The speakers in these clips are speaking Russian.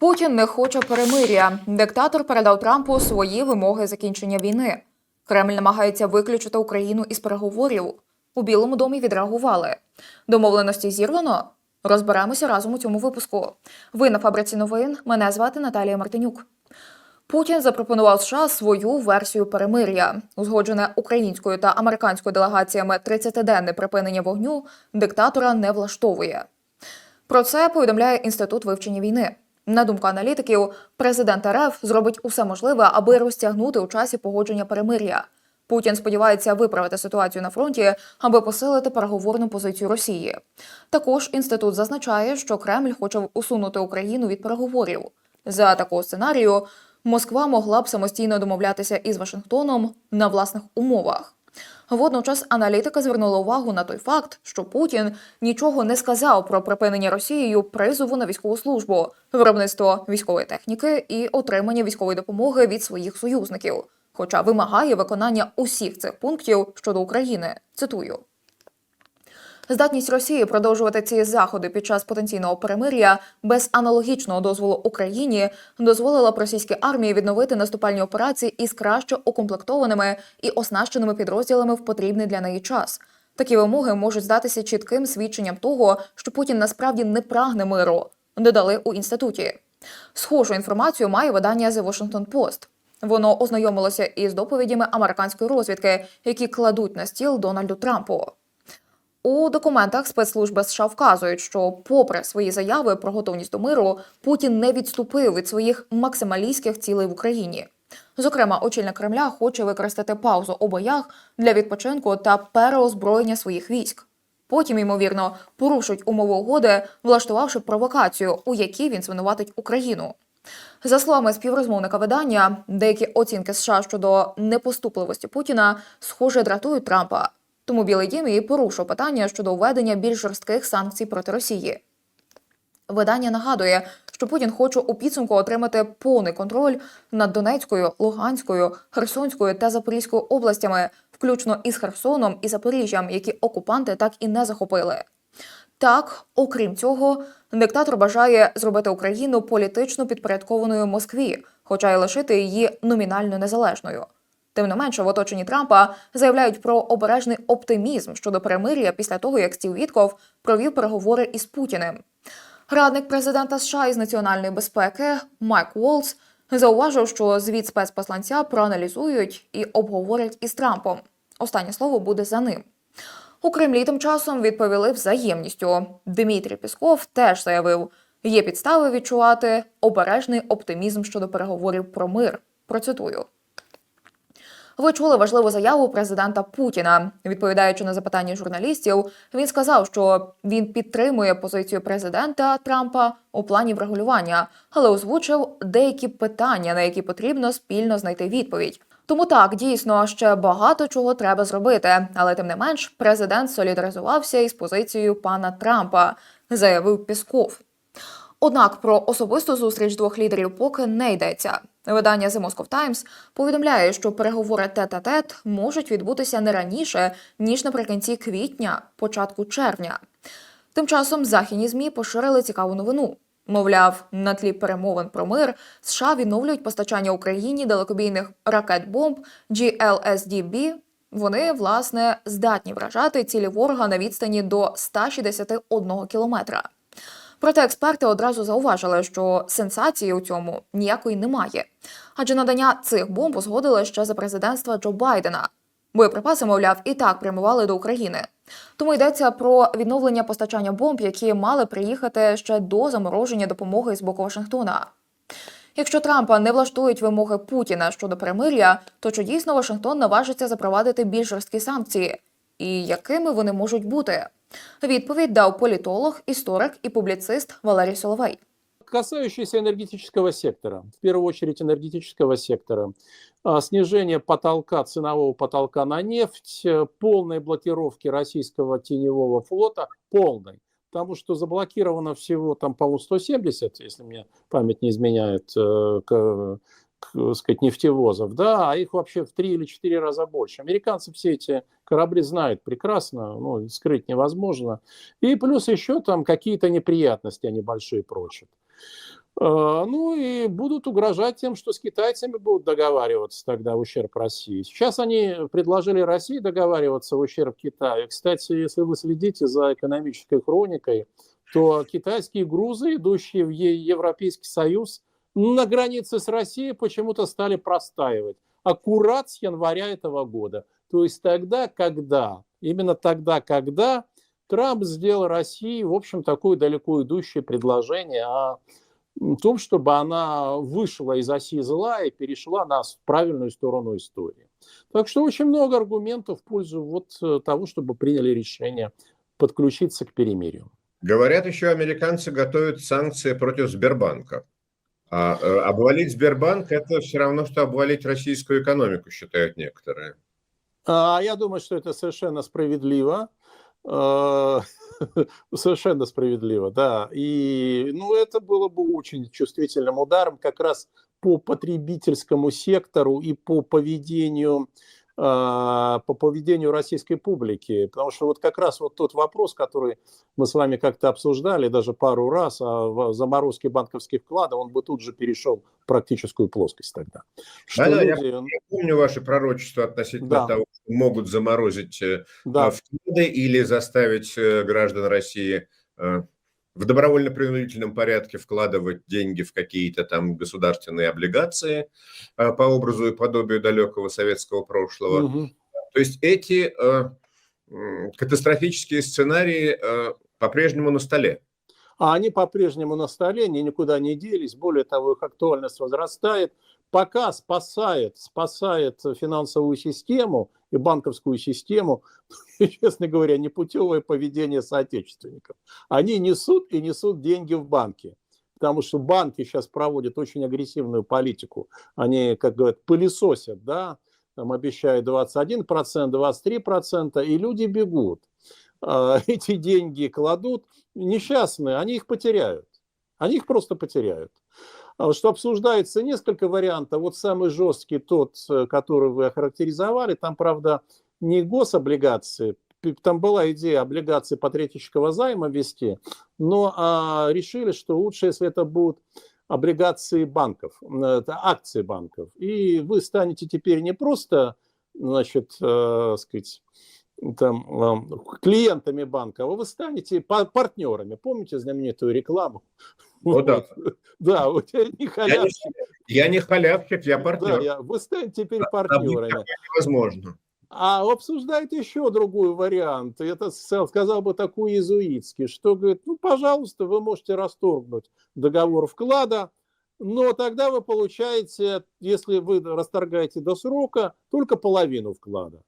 Путін не хоче перемир'я. Диктатор передав Трампу свої вимоги закінчення війни. Кремль намагається виключити Україну із переговорів. У Білому домі відреагували. Домовленості зірвано. Розберемося разом у цьому випуску. Ви на фабриці новин. Мене звати Наталія Мартинюк. Путін запропонував США свою версію перемир'я, узгоджене українською та американською делегаціями 30-денне припинення вогню диктатора не влаштовує. Про це повідомляє інститут вивчення війни. На думку аналітиків, президент РФ зробить усе можливе, аби розтягнути у часі погодження перемир'я. Путін сподівається виправити ситуацію на фронті, аби посилити переговорну позицію Росії. Також інститут зазначає, що Кремль хоче усунути Україну від переговорів. За такого сценарію Москва могла б самостійно домовлятися із Вашингтоном на власних умовах. Водночас аналітика звернула увагу на той факт, що Путін нічого не сказав про припинення Росією призову на військову службу, виробництво військової техніки і отримання військової допомоги від своїх союзників, хоча вимагає виконання усіх цих пунктів щодо України. Цитую. Здатність Росії продовжувати ці заходи під час потенційного перемир'я без аналогічного дозволу Україні дозволила б російській армії відновити наступальні операції із краще укомплектованими і оснащеними підрозділами в потрібний для неї час. Такі вимоги можуть здатися чітким свідченням того, що Путін насправді не прагне миру. Додали у інституті. Схожу інформацію має видання The Washington Post. Воно ознайомилося із доповідями американської розвідки, які кладуть на стіл Дональду Трампу. У документах спецслужби США вказують, що, попри свої заяви про готовність до миру, Путін не відступив від своїх максималістських цілей в Україні. Зокрема, очільник Кремля хоче використати паузу у боях для відпочинку та переозброєння своїх військ. Потім, ймовірно, порушить умови угоди, влаштувавши провокацію, у якій він звинуватить Україну. За словами співрозмовника видання, деякі оцінки США щодо непоступливості Путіна схоже дратують Трампа. Тому Білий Дім і порушив питання щодо введення більш жорстких санкцій проти Росії. Видання нагадує, що Путін хоче у підсумку отримати повний контроль над Донецькою, Луганською, Херсонською та Запорізькою областями, включно із Херсоном і Запоріжжям, які окупанти так і не захопили. Так, окрім цього, диктатор бажає зробити Україну політично підпорядкованою Москві, хоча й лишити її номінально незалежною. Тим не менше, в оточенні Трампа заявляють про обережний оптимізм щодо перемир'я після того, як Стів Вітков провів переговори із Путіним. Радник президента США із національної безпеки Майк Волц зауважив, що звіт спецпосланця проаналізують і обговорять із Трампом. Останнє слово буде за ним. У Кремлі тим часом відповіли взаємністю. Дмитрій Пісков теж заявив, є підстави відчувати обережний оптимізм щодо переговорів про мир. Процитую. Ви чули важливу заяву президента Путіна. Відповідаючи на запитання журналістів, він сказав, що він підтримує позицію президента Трампа у плані врегулювання, але озвучив деякі питання, на які потрібно спільно знайти відповідь. Тому так дійсно ще багато чого треба зробити, але тим не менш, президент солідаризувався із позицією пана Трампа, заявив Пісков. Однак про особисту зустріч двох лідерів поки не йдеться. Видання The Moscow Times повідомляє, що переговори тет-а-тет можуть відбутися не раніше ніж наприкінці квітня, початку червня. Тим часом західні змі поширили цікаву новину. Мовляв, на тлі перемовин про мир США відновлюють постачання Україні далекобійних ракет-бомб GLSDB. Вони власне здатні вражати цілі ворога на відстані до 161 кілометра. Проте експерти одразу зауважили, що сенсації у цьому ніякої немає, адже надання цих бомб узгодили ще за президентства Джо Байдена. Боєприпаси, мовляв, і так прямували до України. Тому йдеться про відновлення постачання бомб, які мали приїхати ще до замороження допомоги з боку Вашингтона. Якщо Трампа не влаштують вимоги Путіна щодо перемир'я, то чи дійсно Вашингтон наважиться запровадити більш жорсткі санкції? І якими вони можуть бути? Відповідь дав політолог, історик і публіцист Валерій Соловей. Касающиеся энергетического сектора, в первую очередь энергетического сектора, а, снижение потолка, ценового потолка на нефть, э, полной блокировки российского теневого флота, полной, потому что заблокировано всего там, по 170, если мне память не изменяет, э, к, к, сказать, нефтевозов, да, а их вообще в три или четыре раза больше. Американцы все эти корабли знают прекрасно, ну, скрыть невозможно. И плюс еще там какие-то неприятности они большие прочат. А, Ну и будут угрожать тем, что с китайцами будут договариваться тогда в ущерб России. Сейчас они предложили России договариваться в ущерб Китаю. Кстати, если вы следите за экономической хроникой, то китайские грузы, идущие в Европейский Союз, на границе с Россией почему-то стали простаивать. Аккурат с января этого года. То есть тогда, когда, именно тогда, когда Трамп сделал России, в общем, такое далеко идущее предложение о том, чтобы она вышла из оси зла и перешла на правильную сторону истории. Так что очень много аргументов в пользу вот э, того, чтобы приняли решение подключиться к перемирию. Говорят, еще американцы готовят санкции против Сбербанка. А э, обвалить Сбербанк – это все равно, что обвалить российскую экономику, считают некоторые. А я думаю, что это совершенно справедливо. Э, Совершенно справедливо, да. И ну, это было бы очень чувствительным ударом как раз по потребительскому сектору и по поведению а, по поведению российской публики. Потому что вот как раз вот тот вопрос, который мы с вами как-то обсуждали даже пару раз о заморозке банковских вкладов, он бы тут же перешел в практическую плоскость тогда. Что да, люди... я, я помню ваши пророчества относительно да. того, что могут заморозить э, да. вклады или заставить э, граждан России э, в добровольно-принудительном порядке вкладывать деньги в какие-то там государственные облигации э, по образу и подобию далекого советского прошлого. Угу. То есть эти э, катастрофические сценарии э, по-прежнему на столе. А они по-прежнему на столе, они никуда не делись. Более того, их актуальность возрастает. Пока спасает, спасает финансовую систему и банковскую систему, честно говоря, непутевое поведение соотечественников. Они несут и несут деньги в банки. Потому что банки сейчас проводят очень агрессивную политику. Они, как говорят, пылесосят, да, там обещают 21%, 23%, и люди бегут. А, эти деньги кладут, несчастные, они их потеряют. Они их просто потеряют. А что обсуждается несколько вариантов. Вот самый жесткий тот, э, который вы охарактеризовали, там, правда, не гособлигации, там была идея облигации патриотического займа ввести, но а, решили, что лучше, если это будут облигации банков, это акции банков. И вы станете теперь не просто, значит, э, сказать, там, клиентами банка, а вы станете партнерами. Помните знаменитую рекламу? Ну, да. Да, у тебя не халявщик. Я не, я не халявщик, я партнер. Да, я, вы станете теперь партнерами. Невозможно. А обсуждает еще другой вариант. Это сказал бы такой иезуитский, что говорит, ну, пожалуйста, вы можете расторгнуть договор вклада, но тогда вы получаете, если вы расторгаете до срока, только половину вклада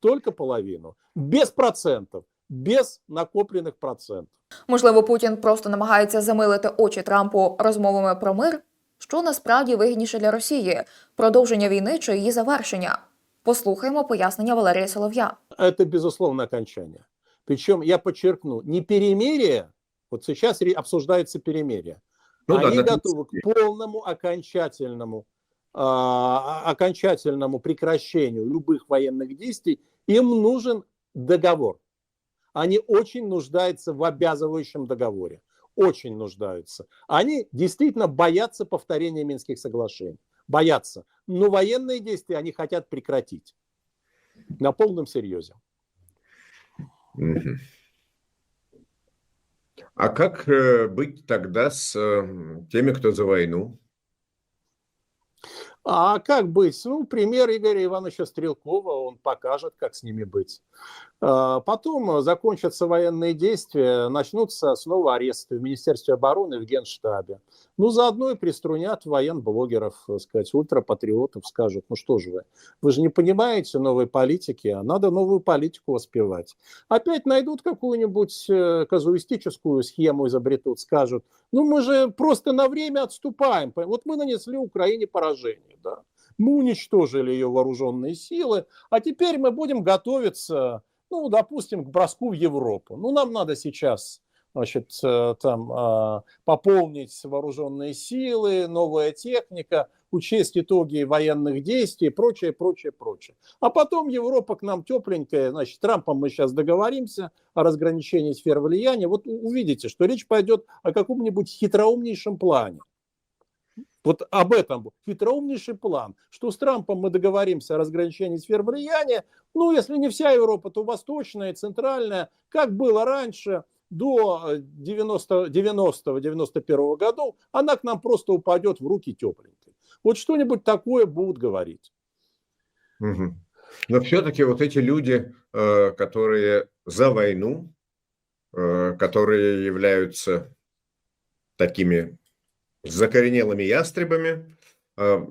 только половину, без процентів, без накоплених процентів. Можливо, Путін просто намагається замилити очі Трампу розмовами про мир, що насправді вигідніше для Росії продовження війни чи її завершення. Послухаємо пояснення Валерія Солов'я. Это безусловно окончание. Причем я подчеркну, не перемирие, вот сейчас обсуждается перемирие. Ну, Они да, готовы к полному окончательному а, окончательному прекращению любых военных действий, им нужен договор. Они очень нуждаются в обязывающем договоре. Очень нуждаются. Они действительно боятся повторения Минских соглашений. Боятся. Но военные действия они хотят прекратить. На полном серьезе. А как э, быть тогда с э, теми, кто за войну? А как быть? Ну, пример Игоря Ивановича Стрелкова, он покажет, как с ними быть. А, потом закончатся военные действия, начнутся снова аресты в Министерстве обороны, в Генштабе. Ну, заодно и приструнят военблогеров, сказать, ультрапатриотов, скажут, ну что же вы, вы же не понимаете новой политики, а надо новую политику воспевать. Опять найдут какую-нибудь э, казуистическую схему, изобретут, скажут, ну мы же просто на время отступаем, вот мы нанесли Украине поражение, да. Мы уничтожили ее вооруженные силы, а теперь мы будем готовиться ну, допустим, к броску в Европу. Ну, нам надо сейчас значит, э, там, а, пополнить вооруженные силы, новая техника, учесть итоги военных действий, прочее, прочее, прочее. А потом Европа к нам тепленькая, значит, Трампом мы сейчас договоримся о разграничении сфер влияния. Вот увидите, что речь пойдет о каком-нибудь хитроумнейшем плане. Вот об этом хитроумнейший план, что с Трампом мы договоримся о разграничении сфер влияния, ну, если не вся Европа, то восточная, центральная, как было раньше, до 90-91 годов, она к нам просто упадет в руки тепленькой. Вот что-нибудь такое будут говорить. Мгм. Но все-таки вот эти люди, э, которые за войну, э, которые являются такими закоренелыми ястребами, э,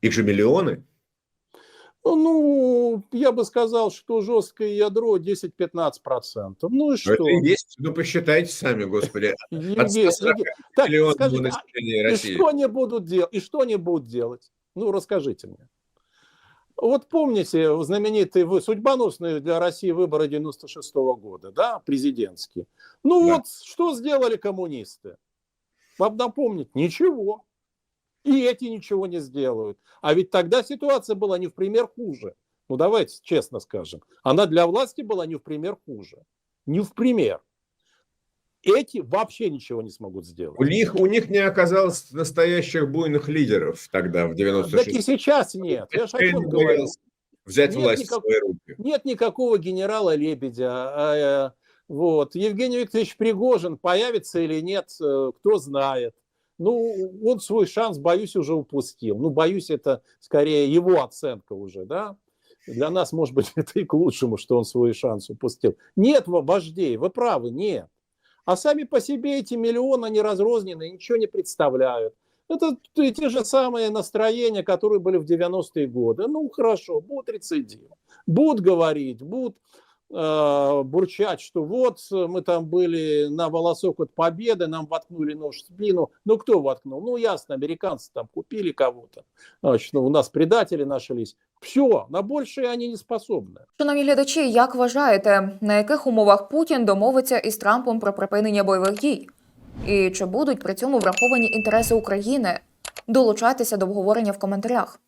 их же миллионы. Ну, я бы сказал, что жесткое ядро 10-15%. Ну и Но что? Это и есть, ну посчитайте сами, господи, от Евгений, 140 Евгений, так, а и что они будут делать? И что они будут делать? Ну, расскажите мне. Вот помните знаменитые вы- судьбоносные для России выборы 96 года, да, президентские. Ну Да. вот, что сделали коммунисты? Вам напомнить? Ничего. И эти ничего не сделают. А ведь тогда ситуация была не в пример хуже. Ну давайте честно скажем. Она для власти была не в пример хуже. Не в пример. Эти вообще ничего не смогут сделать. У них, у них не оказалось настоящих буйных лидеров тогда, в Так и 96 сейчас нет. Я же говорю. взять Нет власть никак- в свои руки. Нет никакого генерала Лебедя. Вот. Евгений Викторович Пригожин появится или нет, э, кто знает. Ну, он свой шанс, боюсь, уже упустил. Ну, боюсь, это скорее его оценка уже, да? Для нас, может быть, это и к лучшему, что он свой шанс упустил. Нет во- вождей, вы правы, нет. А сами по себе эти миллионы, они разрознены, ничего не представляют. Это те же самые настроения, которые были в 90-е годы. Ну, хорошо, будут рецидив. Будут говорить, будут э, бурчать, что вот э, мы там были на волосок от победы, нам воткнули нож в спину. Ну, кто воткнул? Ну, ясно, американцы там купили кого-то. Значит, ну, у нас предатели нашлись. Все, на большее они не способны. Шановні глядачі, як вважаєте, на яких умовах Путін домовиться із Трампом про припинення бойових дій? І чи будуть при цьому враховані інтереси України? Долучайтеся до обговорення в коментарях.